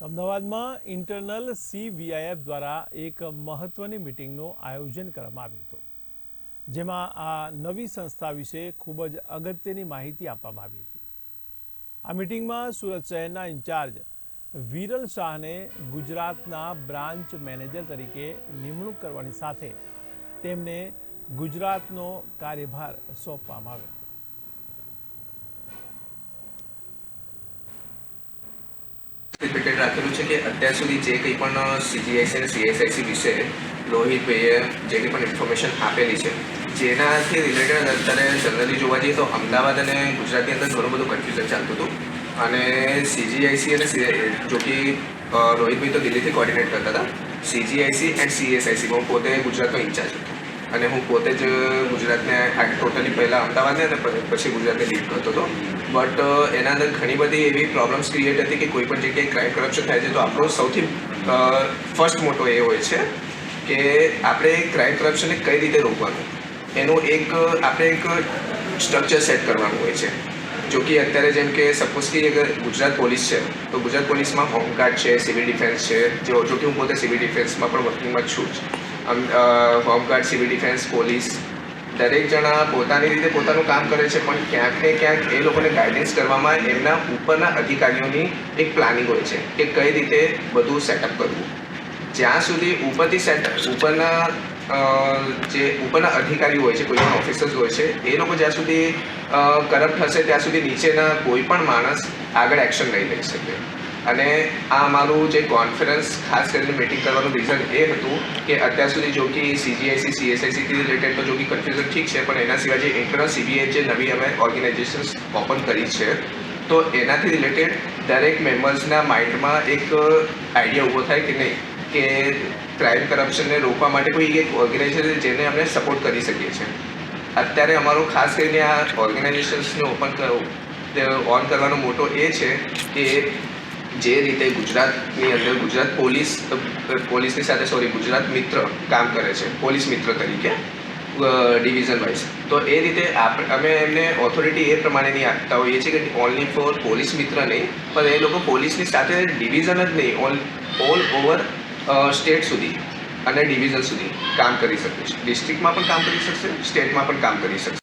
અમદાવાદમાં ઇન્ટરનલ સીવીઆઈએફ દ્વારા એક મહત્વની મિટિંગનું આયોજન કરવામાં આવ્યું હતું, જેમાં આ નવી સંસ્થા વિશે ખૂબ જ અગત્યની માહિતી આપવામાં આવી હતી. આ મિટિંગમાં સુરત શહેરના ઇન્ચાર્જ વિરલ શાહને ગુજરાતના બ્રાન્ચ મેનેજર તરીકે નિમણૂક કરવાની સાથે તેમને ગુજરાતનો કાર્યભાર સોંપવામાં આવ્યો રિપીટેડ રાખેલું છે કે અત્યાર સુધી જે કંઈ પણ સીજીઆઈસી અને સીએસઆઈસી વિશે રોહિતભાઈએ જે કંઈ પણ ઇન્ફોર્મેશન આપેલી છે, જેનાથી રિલેટેડ અત્યારે જનરલી જોવા જઈએ તો અમદાવાદ અને ગુજરાતની અંદર ઘણું બધું કન્ફ્યુઝન ચાલતું હતું. અને સીજીઆઈસી અને જો કે રોહિતભાઈ તો દિલ્હીથી કોર્ડિનેટ કરતા હતા. સીજીઆઈસી એન્ડ સીએસઆઈસી હું પોતે ગુજરાતનો ઇન્ચાર્જ હતો. અને હું પોતે જ ગુજરાતને ટોટલી પહેલાં અમદાવાદને અને પછી ગુજરાતને લીડ કરતો હતો. બટ એના અંદર ઘણી બધી એવી પ્રોબ્લેમ્સ ક્રિએટ હતી કે કોઈ પણ જગ્યાએ ક્રાઇમ કરપ્શન થાય છે તો આપણો સૌથી ફર્સ્ટ મોટો એ હોય છે કે આપણે ક્રાઇમ કરપ્શનને કઈ રીતે રોકવાનું? એનું એક, આપણે એક સ્ટ્રક્ચર સેટ કરવાનું હોય છે. જો કે અત્યારે જેમ કે સપોઝ કે અગર ગુજરાત પોલીસ છે, તો ગુજરાત પોલીસમાં હોમગાર્ડ છે સિવિલ ડિફેન્સ છે જો જો કે હું પોતે સિવિલ ડિફેન્સમાં પણ વર્કિંગમાં છું હોમગાર્ડ સિવિલ ડિફેન્સ પોલીસ દરેક જણા પોતાની રીતે પોતાનું કામ કરે છે, પણ ક્યાંક ને ક્યાંક એ લોકોને ગાઈડન્સ કરવામાં એમના ઉપરના અધિકારીઓની એક પ્લાનિંગ હોય છે કે કઈ રીતે બધું સેટઅપ કરવું. જ્યાં સુધી ઉપરથી સેટ ઉપરના જે ઉપરના અધિકારીઓ હોય છે, કોઈ પણ ઓફિસર્સ હોય છે, એ લોકો જ્યાં સુધી કરપ્ટ હશે, ત્યાં સુધી નીચેના કોઈ પણ માણસ આગળ એક્શન નહીં લઈ શકે. અને આ અમારું જે કોન્ફરન્સ ખાસ કરીને મિટિંગ કરવાનું રીઝન એ હતું કે અત્યાર સુધી જો કે સીજીઆઈસી સીએસઆઈસીથી રિલેટેડ તો જો કે કન્ફ્યુઝન ઠીક છે, પણ એના સિવાય જે ઇન્ટરનલ સીબીઆઈ જે નવી અમે ઓર્ગેનાઇઝેશન્સ ઓપન કરી છે, તો એનાથી રિલેટેડ દરેક મેમ્બર્સના માઇન્ડમાં એક આઈડિયા ઊભો થાય કે નહીં, કે ક્રાઇમ કરપ્શનને રોકવા માટે કોઈ એક ઓર્ગેનાઇઝેશન જેને અમે સપોર્ટ કરી શકીએ છીએ. અત્યારે અમારું ખાસ કરીને આ ઓર્ગેનાઇઝેશન્સને ઓપન ઓન કરવાનો મોટો એ છે કે જે રીતે ગુજરાતની અંદર ગુજરાત પોલીસ પોલીસની સાથે સોરી ગુજરાત મિત્ર કામ કરે છે, પોલીસ મિત્ર તરીકે ડિવિઝન વાઇઝ તો એ રીતે અમે એમને ઓથોરિટી એ પ્રમાણેની આપતા હોઈએ છીએ કે ઓનલી ફોર પોલીસ મિત્ર નહીં, પણ એ લોકો પોલીસની સાથે ડિવિઝન જ નહીં ઓલ ઓલ ઓવર સ્ટેટ સુધી અને ડિવિઝન સુધી કામ કરી શકે છે. ડિસ્ટ્રિક્ટમાં પણ કામ કરી શકશે સ્ટેટમાં પણ કામ કરી શકશે.